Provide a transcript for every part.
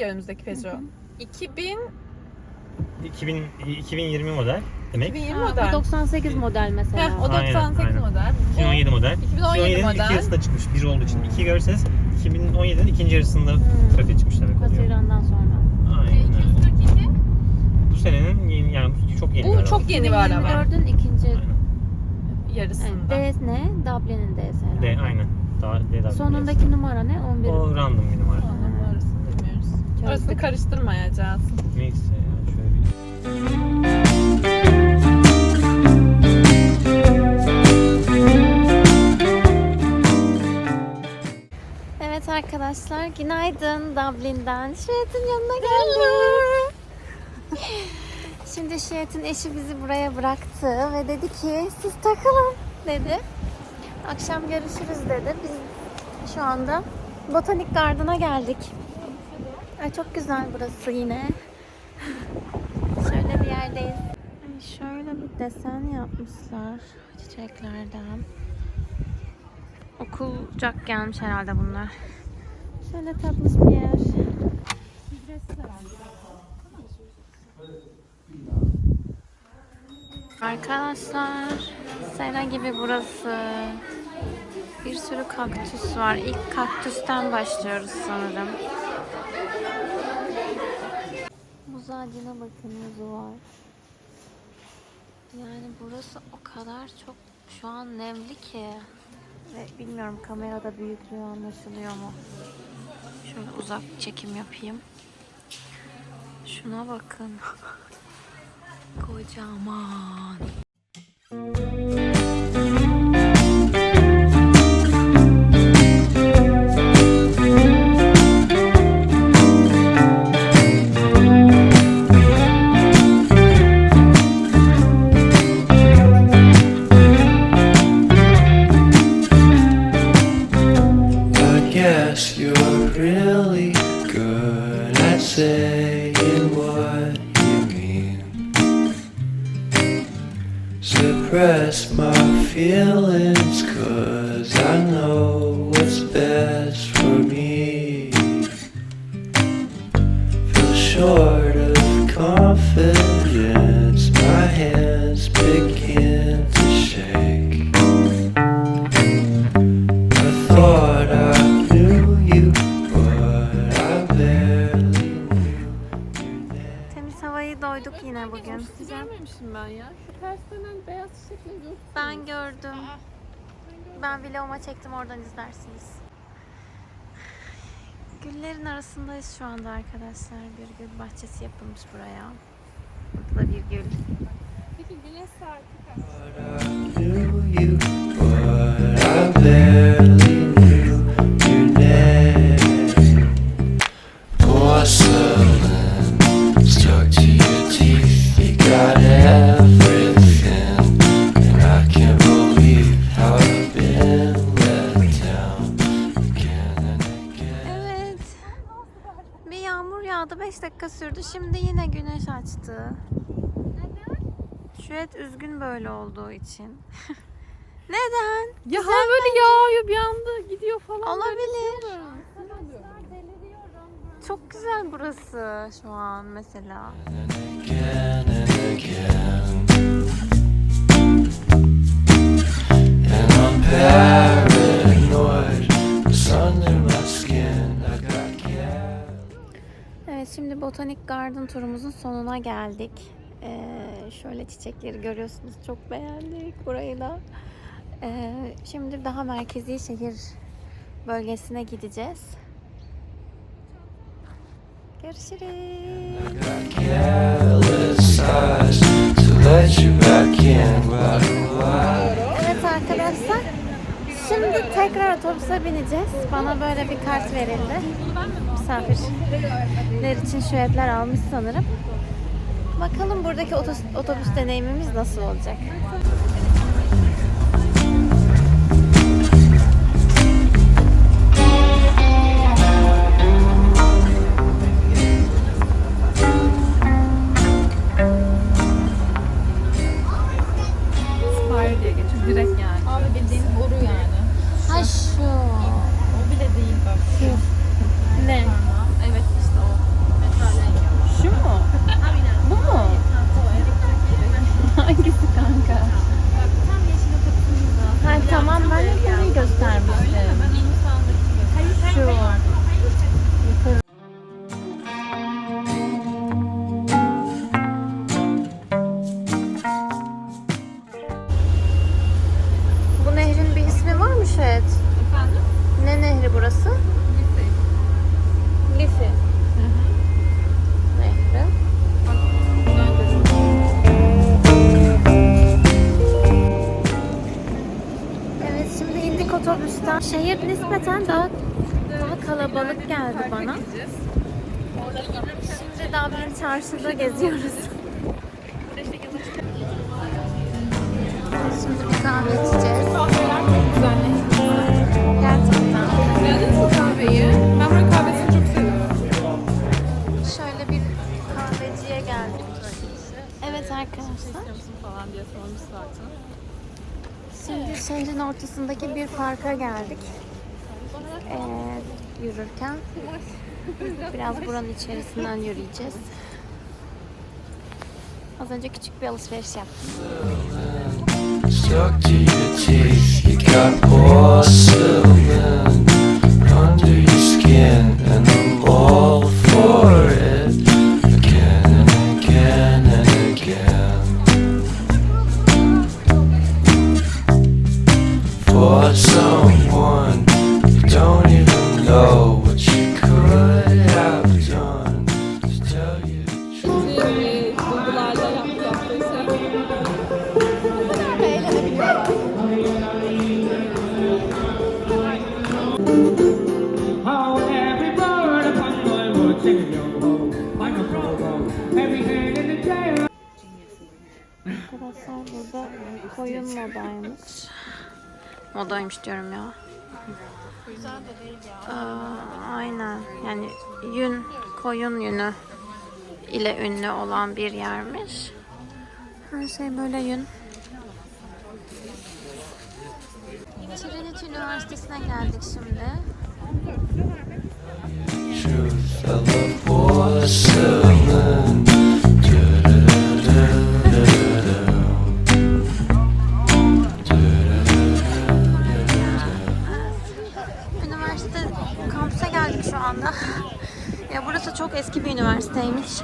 ya önümüzdeki Peugeot. 2000 2000, 2020 model demek. 2020 Ha, model. bu 98 model mesela. Heh, o Aynen, 98 aynen. model. 2017 model. 2017 2017'nin model. iki yarısında çıkmış. Bir olduğu için. iki görürseniz 2017'nin ikinci yarısında Hmm. trafiğe çıkmış demek oluyor. Haziran'dan sonra. Aynen öyle. 242. Bu senenin yeni, yani bu çok yeni Bu bir araba. çok yeni bir araba. 2024'ün ikinci Aynen. Yarısında. yani DS ne? Dublin'in D'si herhalde. D, aynen. Daha D daha Sonundaki numara ne? 11. O random bir numara. Onun Orasını bilmiyoruz. Çözdük. Orasını karıştırmayacağız. Neyse ya şöyle bir... Evet arkadaşlar günaydın Dublin'den. Şiret'in yanına geldik. Şimdi Şiret'in eşi bizi buraya bıraktı ve dedi ki siz takılın dedi. Akşam görüşürüz dedi. Biz şu anda Botanik Garden'a geldik. Ay, çok güzel burası yine. Şöyle bir yerdeyiz. Ay, şöyle bir desen yapmışlar çiçeklerden. Okulcak gelmiş herhalde bunlar. Şöyle tatlı bir yer. Arkadaşlar sera gibi burası. Bir sürü kaktüs var. İlk kaktüsten başlıyoruz sanırım. Muz ağacına bakın muzu var. Yani burası o kadar çok şu an nemli ki. Ve bilmiyorum kamerada büyüklüğü anlaşılıyor mu? Şöyle uzak çekim yapayım. Şuna bakın. Kocaman. Short of confidence, my hands begin to shake. I thought I knew you, but I barely knew your name. Temiz havayı doyduk yine bugün. Görmemişim ben ya. Şu tersten beyaz çiçekleri yok. Ben gördüm. Ben vloguma çektim oradan izlersiniz. Güllerin arasındayız şu anda arkadaşlar. Bir gül bahçesi yapılmış buraya. Burada da bir gül. Peki güneş saati kaç? 5 dakika sürdü. Şimdi yine güneş açtı. Neden? Şüet üzgün böyle olduğu için. Neden? Ya hava böyle yağıyor bir anda gidiyor falan. Olabilir. Böyle. Çok güzel burası şu an mesela. And I'm paranoid, Evet şimdi Botanik Garden turumuzun sonuna geldik. Ee, şöyle çiçekleri görüyorsunuz. Çok beğendik burayı da. Ee, şimdi daha merkezi şehir bölgesine gideceğiz. Görüşürüz. Tekrar otobüse bineceğiz. Bana böyle bir kart verildi. Misafirler için şu etler almış sanırım. Bakalım buradaki otobüs, otobüs deneyimimiz nasıl olacak? Çarşıda geziyoruz. Şimdi bir kahve içeceğiz. Gerçekten. Beğendin mi kahveyi? Ben böyle kahvesini çok seviyorum. Şöyle bir kahveciye geldik. Evet arkadaşlar. İstiyor musun falan diye sormuş zaten. Şimdi şehrin ortasındaki bir parka geldik. Ee, yürürken biraz buranın içerisinden yürüyeceğiz. Az önce küçük bir alışveriş yaptım. Arkadaşlar burada koyun modaymış. Modaymış diyorum ya. Güzel aynen. Yani yün, koyun yünü ile ünlü olan bir yermiş. Her şey böyle yün. Trinity Üniversitesi'ne geldik şimdi. truth. Ya burası çok eski bir üniversiteymiş.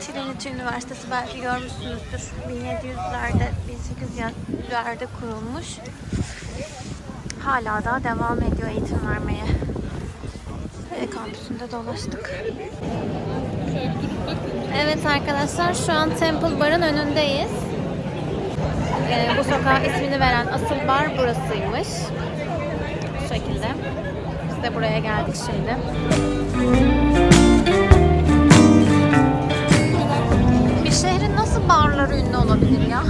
Trinity Üniversitesi belki görmüşsünüzdür. 1700'lerde, 1800'lerde kurulmuş. Hala da devam ediyor eğitim vermeye. Ve kampüsünde dolaştık. Evet arkadaşlar şu an Temple Bar'ın önündeyiz. Ee, bu sokağa ismini veren asıl bar burasıymış. Bu şekilde. Biz de buraya geldik şimdi. Bir şehrin nasıl barları ünlü olabilir ya?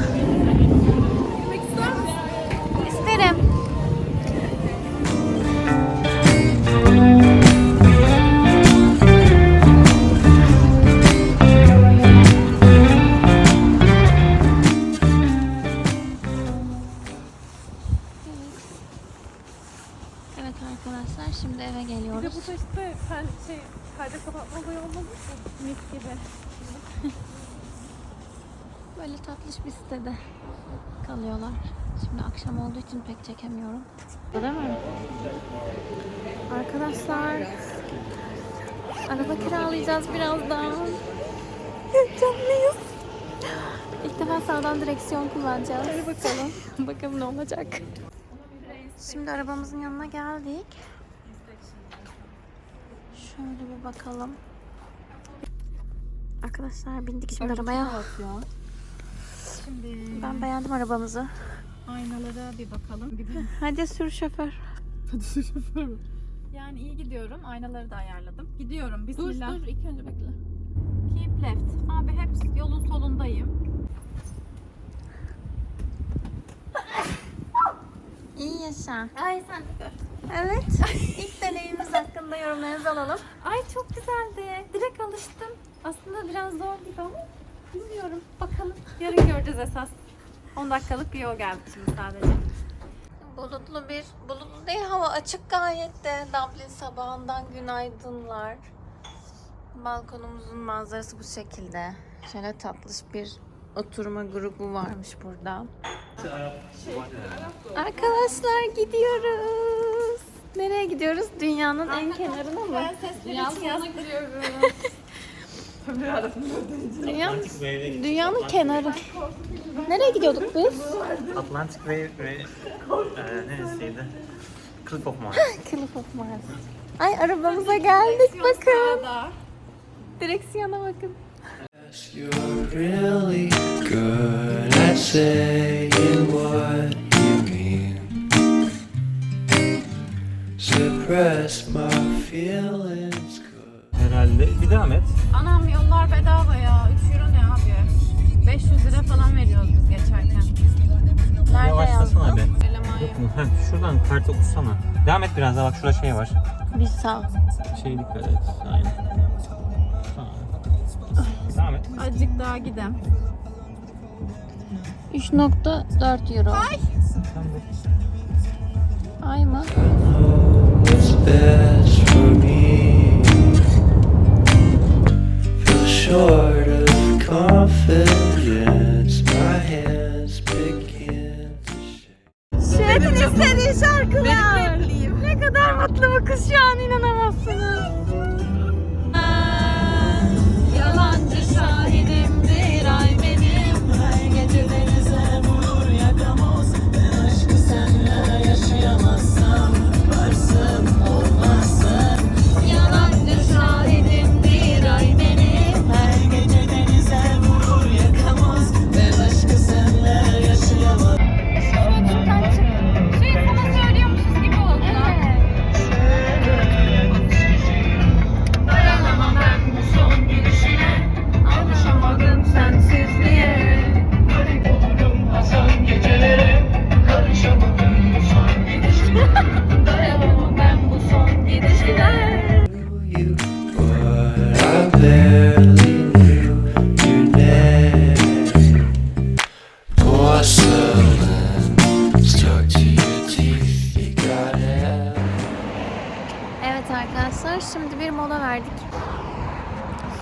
Şimdi akşam olduğu için pek çekemiyorum. Değil mi? Arkadaşlar araba kiralayacağız birazdan. Heyecanlıyız. İlk defa sağdan direksiyon kullanacağız. Hadi bakalım. bakalım ne olacak. Şimdi arabamızın yanına geldik. Şöyle bir bakalım. Arkadaşlar bindik şimdi arabaya. Şimdi Ben beğendim arabamızı. aynalara bir bakalım. Hadi sür şoför. Yani iyi gidiyorum. Aynaları da ayarladım. Gidiyorum. Dur Bismillah. dur ilk önce bekle. Keep left. Abi hep yolun solundayım. İyi yaşa. Ay sen Evet. İlk deneyimimiz hakkında yorumlarınızı alalım. Ay çok güzeldi. Direkt alıştım. Aslında biraz zor gibi ama bilmiyorum. Bakalım. Yarın göreceğiz esas. 10 dakikalık bir yol geldik şimdi sadece. Bulutlu bir, bulutlu değil hava açık gayet de. Dublin sabahından günaydınlar. Balkonumuzun manzarası bu şekilde. Şöyle tatlış bir oturma grubu varmış burada. Arkadaşlar gidiyoruz. Nereye gidiyoruz? Dünyanın en kenarına mı? Dünyanın sonuna gidiyoruz. Dünyanın, Atlantic Wave'e gittik. dünyanın kenarı. Nereye gidiyorduk biz? Atlantic Wave ve e, neresiydi? Cliff of Mars. Cliff of Mars. Ay arabamıza geldik bakın. Direksiyona bakın. You're really good at saying what you mean. express my feelings. Herhalde. Bir devam et. Anam yollar bedava ya. 3 euro ne abi? 500 lira falan veriyoruz biz geçerken. Nerede Yavaşlasana yazdı? be. Eleman Yok mu? Heh, şuradan kartı okusana. Devam et biraz daha bak şurada şey var. Bir sağ. Şey dikkat et. Aynen. Tamam. Devam et. Azıcık daha gidem. 3.4 euro. Tamam. Ay mı? What's best for me? Short of confidence. My hands begin to shake. Şehrin istediği şarkılar. Ne kadar mutlu bu kız şu an inanamazsınız. Yalancı şahidimdir ay benim Her gece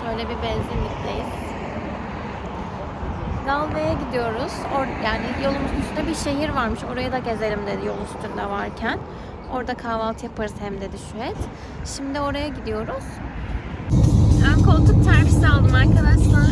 Şöyle bir benzinlikteyiz. Galve'ye gidiyoruz. Or yani yolumuzun üstünde bir şehir varmış. Orayı da gezelim dedi yol üstünde varken. Orada kahvaltı yaparız hem dedi Şühet. Şimdi oraya gidiyoruz. Ön koltuk terfisi aldım arkadaşlar.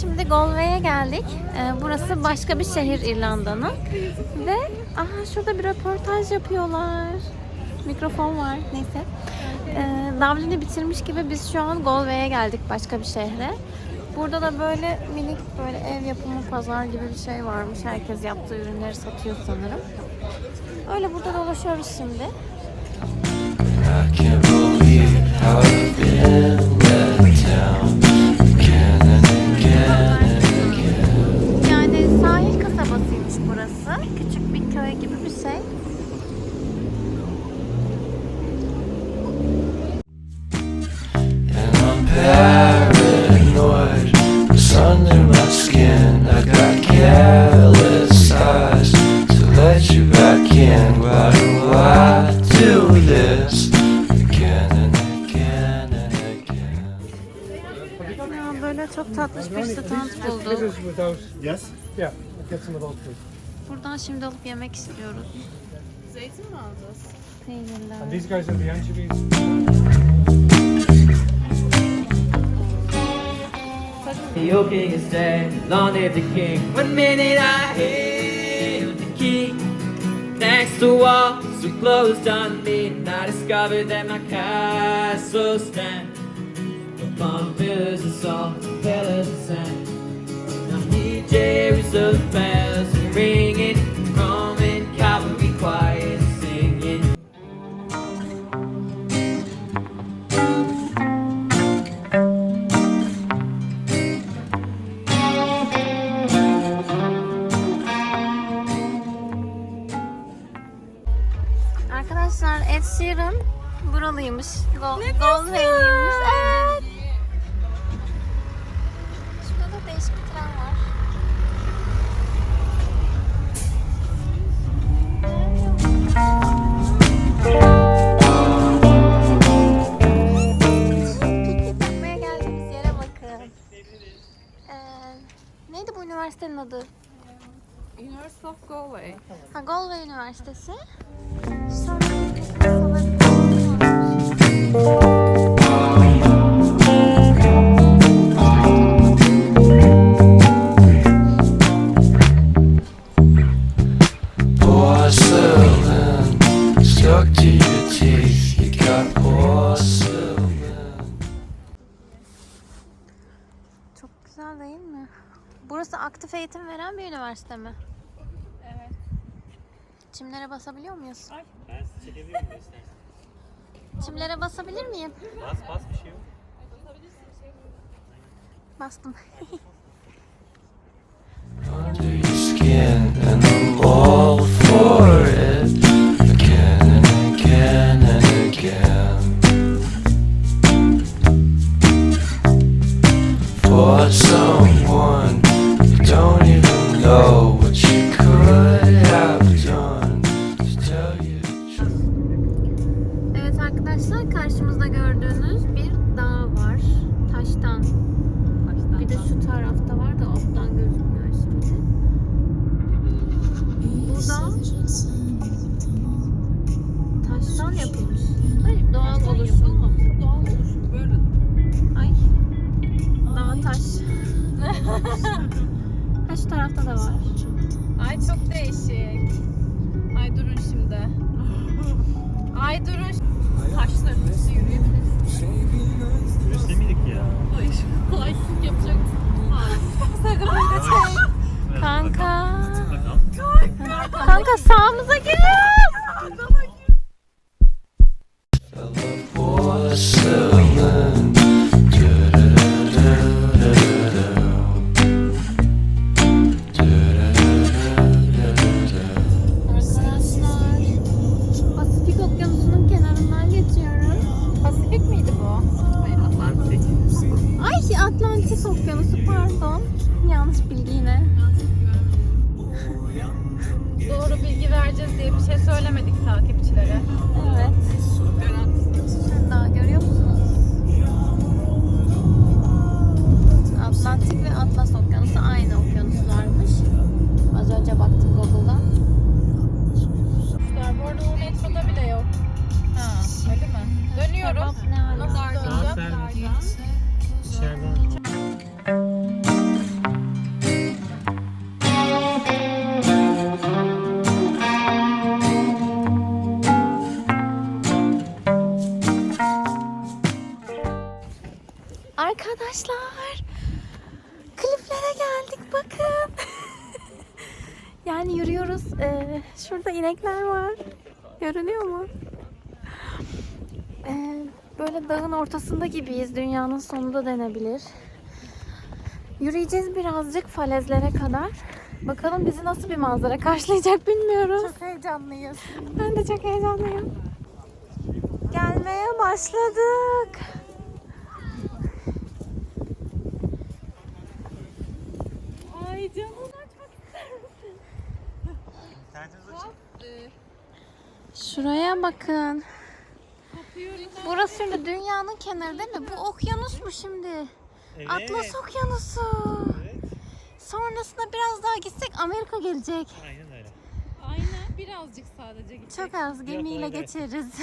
Şimdi Galway'e geldik. Ee, burası başka bir şehir İrlanda'nın. Ve aha şurada bir röportaj yapıyorlar. Mikrofon var neyse. Ee, Dublin'i bitirmiş gibi biz şu an Galway'e geldik başka bir şehre. Burada da böyle minik böyle ev yapımı pazar gibi bir şey varmış. Herkes yaptığı ürünleri satıyor sanırım. Öyle burada dolaşıyoruz şimdi. I can't believe how those please. Buradan şimdi alıp yemek istiyoruz. Zeytin mi alacağız? Peynirler. And these guys are the anchovies. Your king is dead, long live the king. One minute I hear the key next to walls so closed on me, and I discovered that my castle stands upon pillars of salt, pillars of sand. Ringing, Roman cavalry singing. Arkadaşlar Ed Sheeran buralıymış. Go ne Galway'liymiş. Evet. of Galway. Ha, Galway Üniversitesi. Çok güzel değil mi? Burası aktif eğitim veren bir üniversite mi? Çimlere basabiliyor muyuz? Ben sizi çekebilir miyim istersen? Çimlere basabilir miyim? Bas bas bir şey yok. Bastım. under your skin, Metroda bile yok. Ha öyle mi? Dönüyorum. Nasıl döneceğim? İçeriden. Arkadaşlar kliflere geldik bakın. yani yürüyoruz. Ee, şurada inekler var. Görünüyor mu? Ee, böyle dağın ortasında gibiyiz. Dünyanın sonunda denebilir. Yürüyeceğiz birazcık falezlere kadar. Bakalım bizi nasıl bir manzara karşılayacak bilmiyoruz. Çok heyecanlıyız. Ben de çok heyecanlıyım. Gelmeye başladık. Ay canım açmak ister misin? İnternetimiz açık. Şuraya bakın. Burası şimdi dünyanın kenarı değil mi? Bu okyanus mu şimdi? Evet. Atlas Okyanusu. Evet. Sonrasında biraz daha gitsek Amerika gelecek. Aynen öyle. Aynen birazcık sadece gidecek. Çok az gemiyle öyle. geçeriz.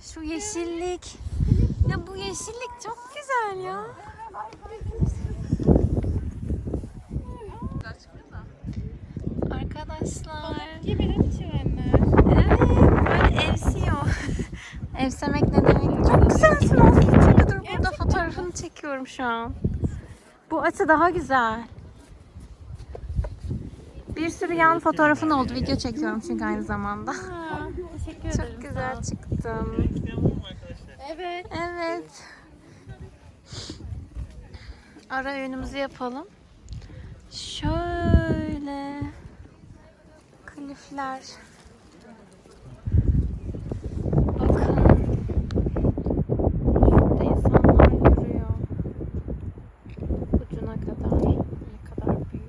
Şu yeşillik. Ya bu yeşillik çok güzel ya. Arkadaşlar. Gibi? Evet, böyle evsiyor. Evsemek ne demek? Çok güzelsin Aslı. Dur burada fotoğrafını çekiyorum şu an. Bu açı daha güzel. Bir sürü yan fotoğrafın oldu. Video çekiyorum çünkü aynı zamanda. Teşekkür ederim. Çok güzel çıktım. Evet. Evet. Ara öğünümüzü yapalım. Şöyle. Klifler. Bakın. Şurada insanlar yürüyor. Ucuna kadar. Ne kadar büyük.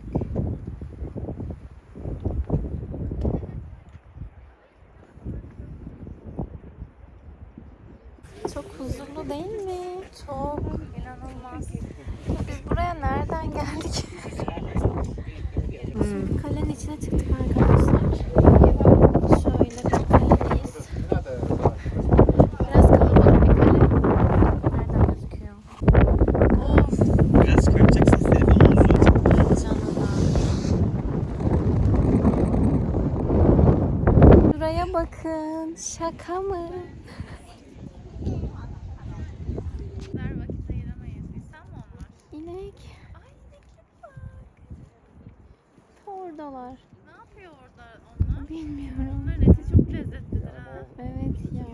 Çok huzurlu değil mi? Çok. inanılmaz. Biz buraya nereden geldik? Şimdi kalenin içine çıktık arkadaşlar. Şöyle bir kaledeyiz. Biraz kalabalık bir kale. Nereden gözüküyor? Of Biraz çıkartacaksınız telefonunuzu. canına. Şuraya bakın. Şaka mı? Ver vakit ayıramayız. İnsan mı onlar? İnek. yiyorlar. Ne yapıyor orada onlar? Bilmiyorum. Onların eti çok lezzetlidir ha. Evet ya.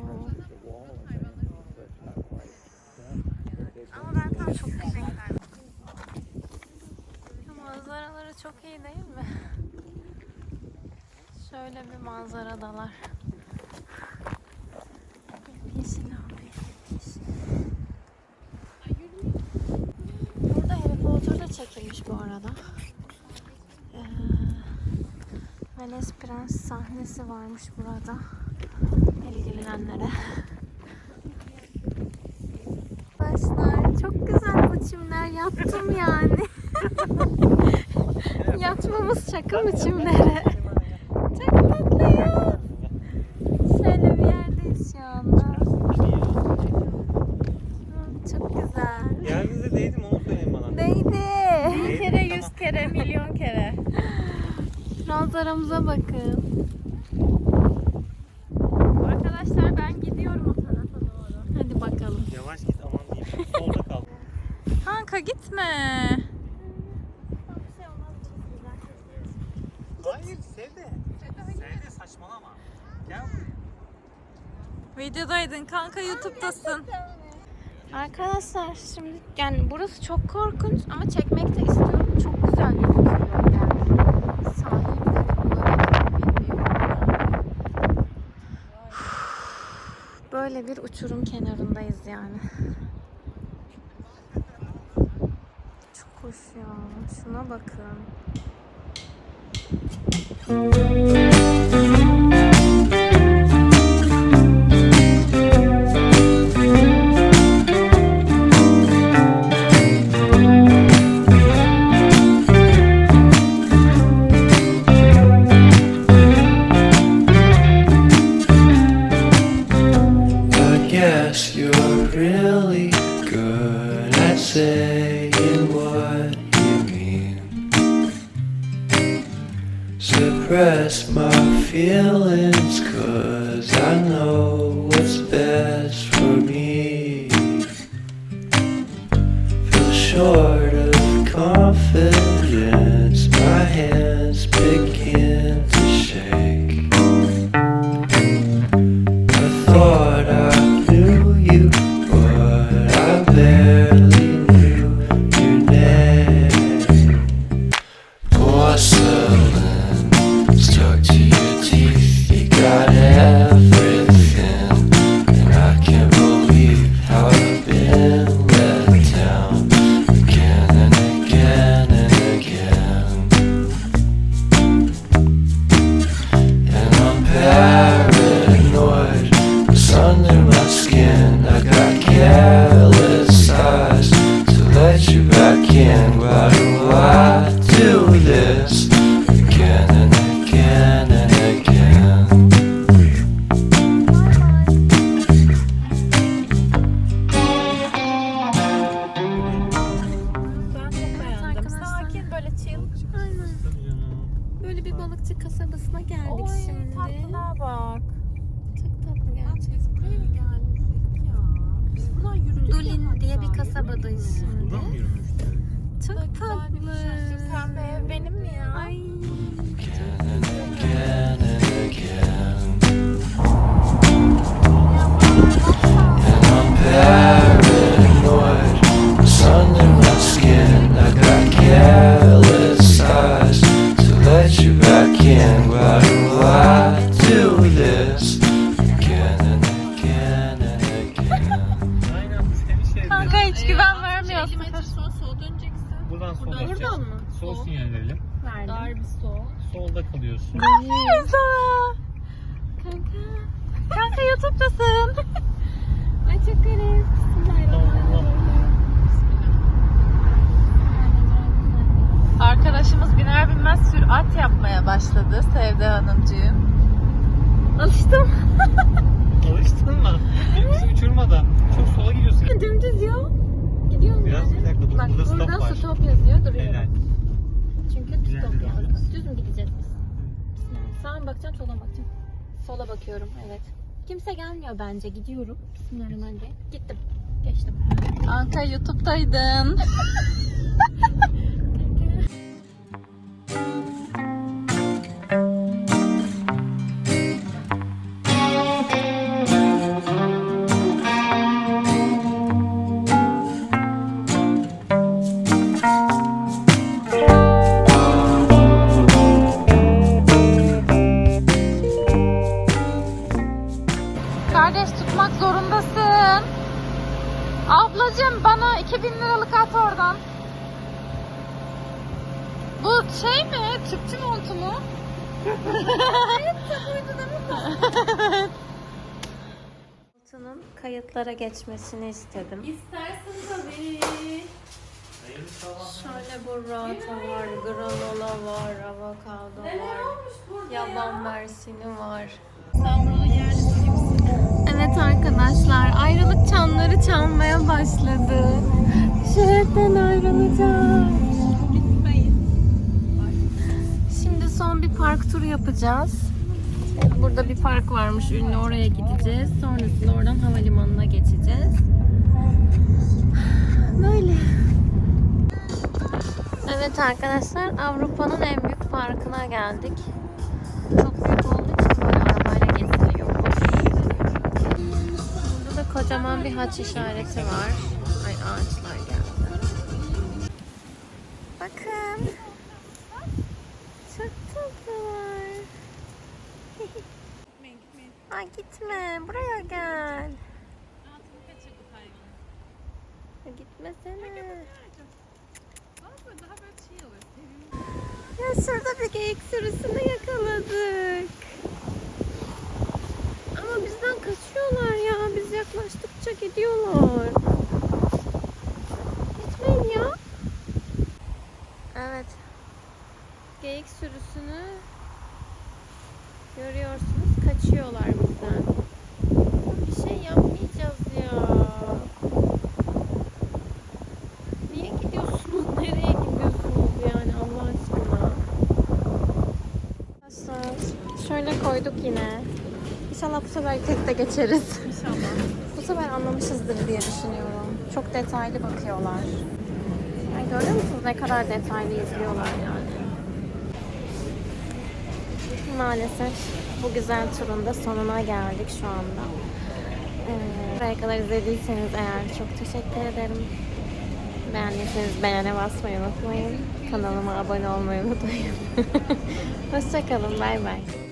Ama ben tam çok. Şu manzaraları çok iyi değil mi? Şöyle bir manzaradalar. Yeşil. Burada Harry Potter'da çekilmiş bu arada. Ee, Veles Prens sahnesi varmış burada. İlgilenenlere. Arkadaşlar çok güzel bu çimler. Yattım yani. Yatmamız şaka mı çimlere? Çok tatlıyız. Şöyle bir yerdeyiz şu anda. Hı, Çok güzel. Geldiğinizde değdim onu söyleyin bana. Değdi. Bir kere, yüz kere, milyon kere. Manzaramıza bakın. Arkadaşlar ben gidiyorum o tarafa doğru. Hadi bakalım. Yavaş git aman diyeyim. Solda kal. Kanka gitme. Hayır Sevde. Sevde saçmalama. Gel Videodaydın kanka YouTube'dasın. Arkadaşlar şimdi yani burası çok korkunç ama çekmek de istiyorum. Çok güzel gözüküyor yani. Sahil böyle bilmiyorum. Böyle bir uçurum kenarındayız yani. Çok hoş ya. Şuna bakın. Balıkçı kasabasına geldik Oy şimdi. tatlılığa bak. Çok tatlı gerçekten. Buraya geldik ya. Biz buradan yürüdük ya Dulin diye bir kasabadayız şimdi. Buradan mı yürümüştü? Çok tatlı. Pembe ev benim mi ya? Ay. And I'm Solda kalıyorsun. Kanka. Kanka YouTube'dasın. Ay çok garip. Bismillahirrahmanirrahim. Arkadaşımız biner binmez sürat yapmaya başladı Sevda Hanımcığım. Alıştım. Alıştın mı? Bizi uçurma da. Çok sola gidiyorsun. Dümdüz yol. Gidiyorum Biraz yani. bir dakika dur. Bak Burada stop var. stop yazıyor duruyorum. Helal. Çünkü stop yazıyor. Düz mü gideceğiz. Sağa mı bakacağım sola mı bakacağım? Sola bakıyorum evet. Kimse gelmiyor bence gidiyorum. Bismillahirrahmanirrahim. Gittim. Geçtim. Kanka YouTube'daydın. Altının kayıtlara geçmesini istedim. İstersin tabii. Şöyle burrata var, granola var, avokado var, olmuş burada yaban mersini var. Evet arkadaşlar, ayrılık çanları çalmaya başladı. Şehirden ayrılacağız. Son bir park turu yapacağız. Burada bir park varmış ünlü oraya gideceğiz. Sonrasında oradan havalimanına geçeceğiz. Böyle. Evet arkadaşlar Avrupa'nın en büyük parkına geldik. Çok büyük olduğu için böyle arabayla geziliyormuş. Burada da kocaman bir haç işareti var. Ay ağaçlar Gitme. Buraya gel. Gitmesene. Ya şurada bir geyik sürüsünü yakaladık. Ama bizden kaçıyorlar ya. Biz yaklaştıkça gidiyorlar. Gitmeyin ya. Evet. Geyik sürüsünü görüyorsunuz. Kaçıyorlar bizden. Bir şey yapmayacağız ya. Niye gidiyorsunuz? Nereye gidiyorsunuz yani Allah aşkına? Arkadaşlar şöyle koyduk yine. İnşallah bu sefer tek de geçeriz. İnşallah. bu sefer anlamışızdır diye düşünüyorum. Çok detaylı bakıyorlar. Yani görüyor musunuz ne kadar detaylı izliyorlar yani. Maalesef bu güzel turun da sonuna geldik şu anda. Ee, buraya kadar izlediyseniz eğer çok teşekkür ederim. Beğendiyseniz beğene basmayı unutmayın. Kanalıma abone olmayı unutmayın. Hoşçakalın. Bay bay.